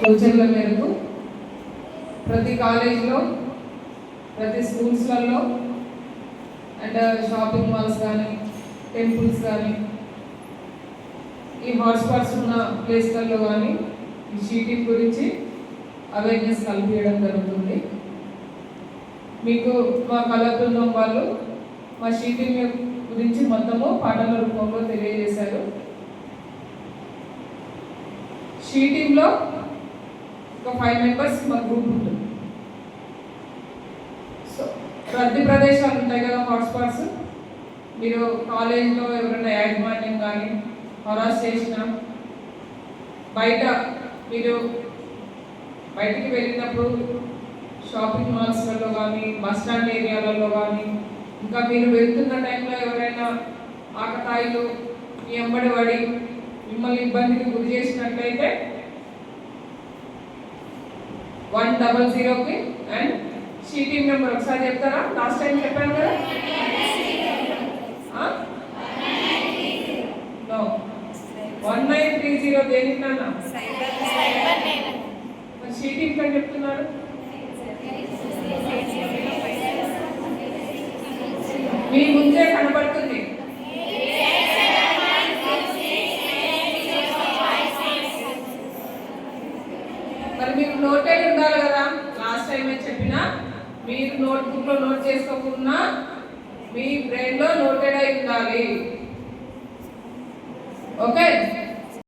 సూచనల మేరకు ప్రతి కాలేజీలో ప్రతి స్కూల్స్లలో అండ్ షాపింగ్ మాల్స్ కానీ టెంపుల్స్ కానీ ఈ హాట్స్పాట్స్ ఉన్న ప్లేస్లలో కానీ ఈ షీటింగ్ గురించి అవేర్నెస్ కల్పించడం జరుగుతుంది. మీకు మా కళా బృందం వాళ్ళు మా షీటింగ్ గురించి మొత్తము పాటల రూపంలో తెలియజేశారు. షీటింగ్లో ఒక ఫైవ్ మెంబర్స్ మా గ్రూప్ ఉంటుంది. సో రద్దీ ప్రదేశాలు ఉంటాయి కదా హాట్స్పాట్స్ మీరు కాలేజ్లో ఎవరైనా యాజమాన్యం కానీ హరాస్ చేసిన బయట మీరు బయటికి వెళ్ళినప్పుడు షాపింగ్ మాల్స్లలో కానీ బస్టాండ్ ఏరియాలలో కానీ ఇంకా మీరు వెళ్తున్న టైంలో ఎవరైనా ఆకతాయిలు మీ ఎంబడి పడి మిమ్మల్ని ఇబ్బందికి గురి చేసినట్లయితే వన్ డబల్ జీరోకి అండ్ షీటింగ్ నెంబర్ ఒకసారి చెప్తారా? లాస్ట్ టైం చెప్పాను కదా? వన్ నైన్ త్రీ జీరో దేనికి నాన్న? షీటింగ్ అని చెప్తున్నారు? మీ ముందే కనబడుతుంది. మరి మీకు నోటెడ్ ఉండాలి కదా? లాస్ట్ టైం చెప్పిన మీరు నోట్బుక్లో నోట్ చేసుకోకుండా మీ బ్రెయిన్లో నోటెడ్ అయి ఉండాలి. ఓకే